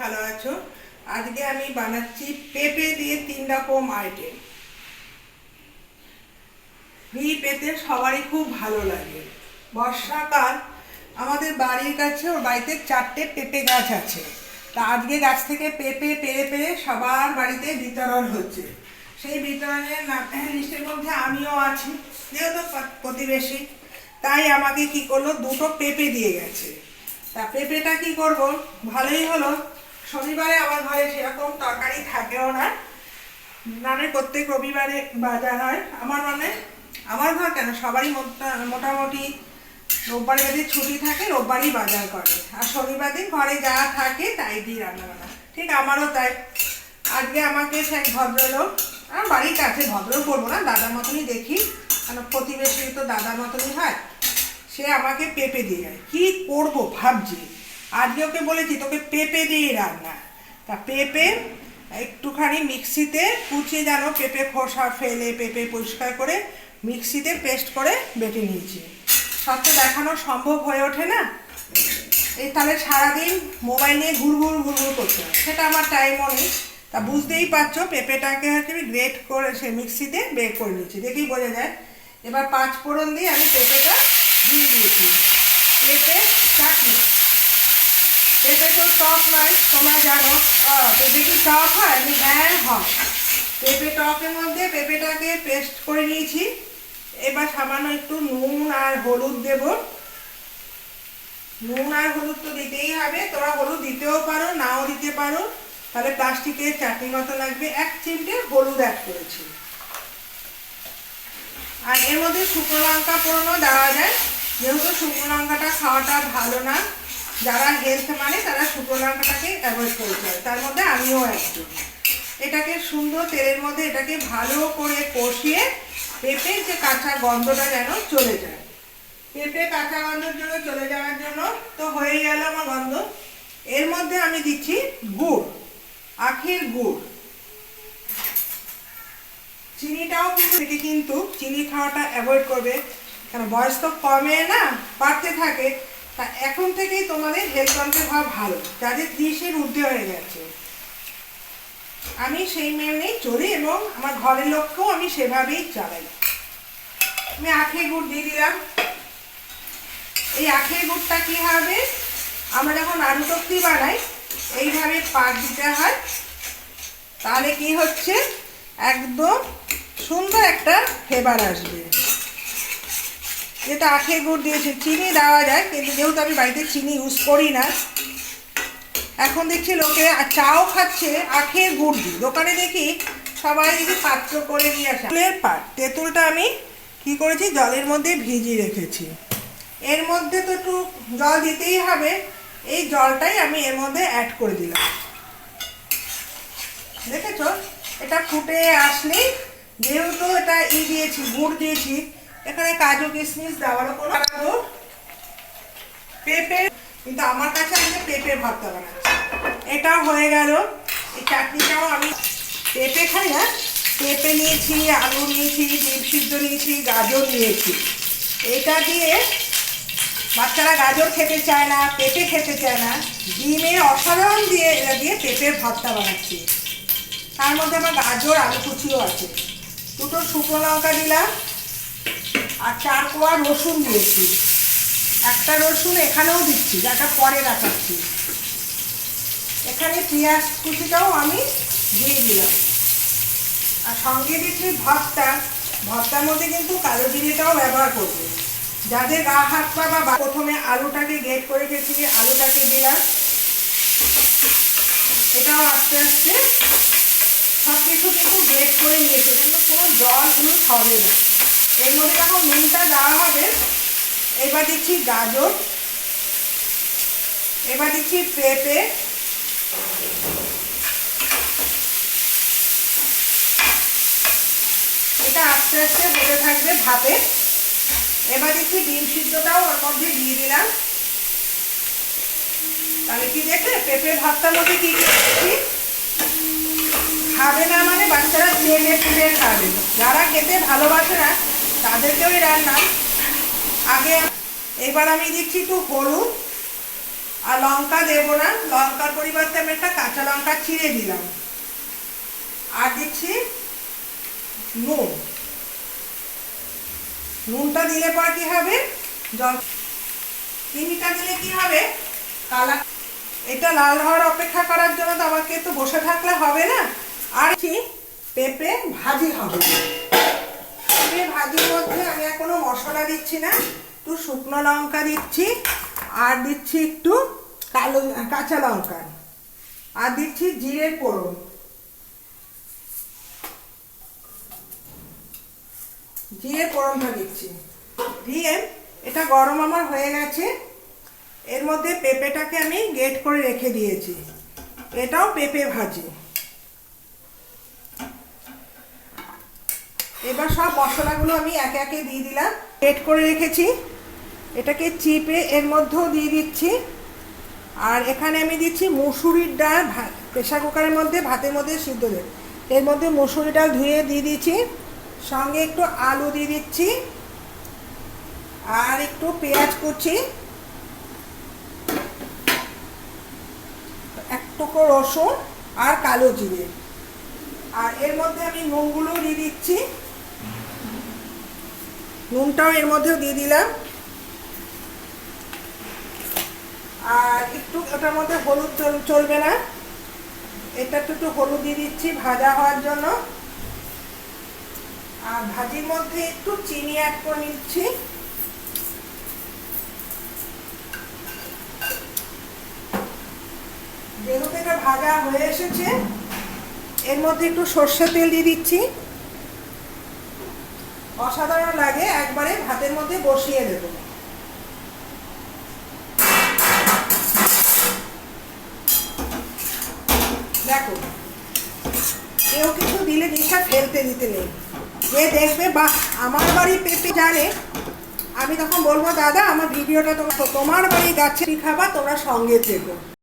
ভালো আছো? আজকে আমি বানাচ্ছি পেঁপে দিয়ে তিন রকম আইটেম। এই পেঁপে সবারই খুব ভালো লাগে। বর্ষাকাল, আমাদের বাড়ির কাছে ওর বাড়িতে চারটে পেঁপে গাছ আছে। তা আজকে গাছ থেকে পেঁপে পেরে পেরে সবার বাড়িতে বিতরণ হচ্ছে। সেই বিতরণের লিস্টের মধ্যে আমিও আছি, যেহেতু প্রতিবেশী। তাই আমাকে কি করল, দুটো পেঁপে দিয়ে গেছে। তা পেঁপেটা কি করব? ভালোই হলো। শনিবারে আমার ঘরে সেরকম তরকারি থাকেও না। মানে প্রত্যেক রবিবারে বাজার হয়। আমার মানে আমার ঘর কেন? সবারই মোটা- মোটামুটি রোববারে যদি ছুটি থাকে, রোববারই বাজার করে। আর শনিবার দিন ঘরে যা থাকে, তাই দিয়ে রান্না বান্না ঠিক আমারও তাই। আজকে আমাকে এক ভদ্রলোক, আমার বাড়ির কাছে ভদ্রলোক বলব না দাদার মতনই দেখি। কারণ প্রতিবেশী তো দাদার মতনই হয়। সে আমাকে পেঁপে দিয়ে গেছে কি করব ভাবছি। আজকে ওকে বলেছি, তোকে পেঁপে দিয়ে রান্না। তা পেঁপে একটুখানি মিক্সিতে কুচিয়ে যেন পেঁপে খোসা ফেলে, পেঁপে পরিষ্কার করে মিক্সিতে পেস্ট করে বেটে নিয়েছি। সব তো দেখানো সম্ভব হয়ে ওঠে না? এই তাহলে সারাদিন মোবাইল নিয়ে ঘুরঘুর ঘুরঘুর করতে হয় সেটা আমার টাইমও নেই। তা বুঝতেই পারছ, পেঁপেটাকে হচ্ছে আমি গ্রেট করে সে মিক্সিতে বের করে নিয়েছি। দেখেই বোঝা যায়। এবার পাঁচ ফোড়ন দিয়ে আমি পেঁপেটা দিয়ে দিয়েছি। পেঁপে চাটনি পেঁপে তো টক নয় তোমরা জানো পেঁপে কি টক হয়, আমি হ্যাঁ হয় পেঁপে টকের মধ্যে পেঁপেটাকে পেস্ট করে নিয়েছি। এবার সামান্য একটু নুন আর হলুদ দেবো। নুন আর হলুদ তো দিতেই হবে। তোমরা হলুদ দিতেও পারো, নাও দিতে পারো। তাহলে প্লাস্টিকের চাটনি মতো লাগবে। এক চিমটে হলুদ অ্যাড করেছি। আর এর মধ্যে শুকনো লঙ্কা পোড়ানো দেওয়া যায়। যেহেতু শুকনো লঙ্কাটা খাওয়াটা ভালো না যারা হেলথ মানে তারা শুকনো লঙ্কাটাকে অ্যাভয়েড করতে হয় তার মধ্যে আমিও একজন এটাকে সুন্দর তেলের মধ্যে এটাকে ভালো করে কষিয়ে পেঁপে যে কাঁচা গন্ধটা যেন চলে যায়। পেঁপে কাঁচা গন্ধের জন্য চলে যাওয়ার জন্য তো হয়ে গেল আমার গন্ধ। এর মধ্যে আমি দিচ্ছি গুড়, আখের গুড়। চিনিটাও কিন্তু থেকে কিন্তু চিনি খাওয়াটা অ্যাভয়েড করবে। কারণ বয়স তো কমে না, বাড়তে থাকে। তা এখন থেকেই তোমাদের হেলথ কন্ট্রোল হওয়া ভালো যাদের ত্রিশের ঊর্ধ্বে হয়ে গেছে। আমি সেই মেনেই চলি এবং আমার ঘরের লোককেও আমি সেভাবেই চালাই আমি আখের গুড় দিয়ে দিলাম। এই আখের গুড়টা কি হবে? আমরা যখন আলু টক্তি বানাই, এইভাবে পাক দিতে হয়। তাহলে কি হচ্ছে? একদম সুন্দর একটা ফ্লেভার আসবে। যেটা আখের গুড় দিয়েছে চিনি দেওয়া যায়, কিন্তু যেহেতু আমি বাড়িতে চিনি ইউজ করি না, এখন দেখছি লোকে চাও খাচ্ছে আখের গুড় দিয়ে। দোকানে দেখি সবাই দেখি পাত্র করে নিয়ে আসে। তেঁতুলের পাট, তেঁতুলটা আমি কি করেছি, জলের মধ্যে ভিজিয়ে রেখেছি। এর মধ্যে তো একটু জল দিতেই হবে, এই জলটাই আমি এর মধ্যে অ্যাড করে দিলাম। দেখেছ? এটা ফুটে আসলেই যেহেতু এটা ই দিয়েছি, গুড় দিয়েছি এখানে কাজু কিশমিশ দেওয়ারও কোনো কারণ পেঁপে, কিন্তু আমার কাছে আমি পেঁপে ভর্তা বানাচ্ছি এটাও হয়ে গেল। এই চাটনিটাও আমি পেঁপে খাই না পেঁপে নিয়েছি, আলু নিয়েছি, ডিম সিদ্ধ নিয়েছি, গাজর নিয়েছি। এটা দিয়ে বাচ্চারা গাজর খেতে চায় না, পেঁপে খেতে চায় না, ডিমের অসাধারণ দিয়ে এটা দিয়ে পেঁপের ভর্তা বানাচ্ছি। তার মধ্যে আমার গাজর আলু কুচিও আছে। দুটো শুকনো লঙ্কা দিলাম। আর চার কোয়া রসুন দিয়েছি। একটা রসুন এখানেও দিচ্ছি যেটা পরে দেখাচ্ছি। এখানে পেঁয়াজ কুচিটাও আমি দিয়ে দিলাম। আর সঙ্গে দিচ্ছি ভর্তা। ভর্তার মধ্যে কিন্তু কালো জিরেটাও ব্যবহার করবে। যাদের গা হাত পা বা প্রথমে আলুটাকে গেট করে গেছি আলুটাকে দিলাম। এটাও আস্তে আস্তে সব কিছু কিন্তু গ্রেট করে নিয়েছে কিন্তু কোনো জল ইউজ হবে না। এর মধ্যে যখন নুনটা দেওয়া হবে। এবার দিচ্ছি গাজর। এবার দিচ্ছি পেঁপে। এটা আস্তে আস্তে হতে থাকবে ভাপে এবার দিচ্ছি ডিম সিদ্ধটাও ওর মধ্যে দিয়ে দিলাম। তাহলে কি দেখলে পেঁপে ভাতটার মধ্যে কি দিচ্ছি? খাবে না মানে বাচ্চারা চেনে ফুলে খাবে। যারা খেতে ভালোবাসে না তাদেরকেও রান্না। আগে এবার আমি দিচ্ছি একটু হলুদ আর লঙ্কা দেবো না। লঙ্কার পরিবর্তে আমি একটা কাঁচা লঙ্কা চিড়ে দিলাম। আর দিচ্ছি নুন। নুনটা দিলে পর কি হবে? জল চিনিটা দিলে কি হবে? কালার এটা লাল হওয়ার অপেক্ষা করার জন্য তো আমাকে তো বসে থাকলে হবে না। আর কি পেঁপে ভাজি হবে। পেঁপে ভাজির মধ্যে আমি আর কোনো মশলা দিচ্ছি না, একটু শুকনো লঙ্কা দিচ্ছি, আর দিচ্ছি একটু কালো, কাঁচা লঙ্কা, আর দিচ্ছি জিরের পোড়ন জিরে ফোড়নটা দিচ্ছি। দিয়ে এটা গরম আমার হয়ে গেছে, এর মধ্যে পেঁপেটাকে আমি গেট করে রেখে দিয়েছি। এটাও পেঁপে ভাজি। এবার সব মশলাগুলো আমি একে একে দিয়ে দিলাম। গেট করে রেখেছি। এটাকে চিপে এর মধ্যেও দিয়ে দিচ্ছি। আর এখানে আমি দিচ্ছি মুসুরির ডাল প্রেশার কুকারের মধ্যে, ভাতের মধ্যে সিদ্ধ দেব এর মধ্যে মুসুরি ডাল ধুয়ে দিয়ে দিচ্ছি। সঙ্গে একটু আলু দিয়ে দিচ্ছি। আর একটু পেঁয়াজ কুচি। একটুকু রসুন আর কালো জিরে। আর এর মধ্যে আমি নুনগুলো দিয়ে দিচ্ছি। নুনটাও এর মধ্যেও দিয়ে দিলাম। আর একটু ওটার মধ্যে হলুদ চলবে না। এটা একটু হলুদ দিয়ে দিচ্ছি ভাজা হওয়ার জন্য। আর ভাজির মধ্যে একটু চিনি অ্যাড করে নিচ্ছি। যেহেতু এটা ভাজা হয়ে এসেছে, এর মধ্যে একটু সর্ষে তেল দিয়ে দিচ্ছি। অসাধারণ লাগে, একবারে ভাতের মধ্যে বসিয়ে দেবো। দেখো, কেউ কিছু দিলে জিনিসটা ফেলতে দিতে নেই। যে দেখবে বা আমার বাড়ি পেঁপে জানে আমি তখন বলব, দাদা, আমার ভিডিওটা তোমার তোমার বাড়ি গাছে খাবা, তোমরা সঙ্গে থেকো।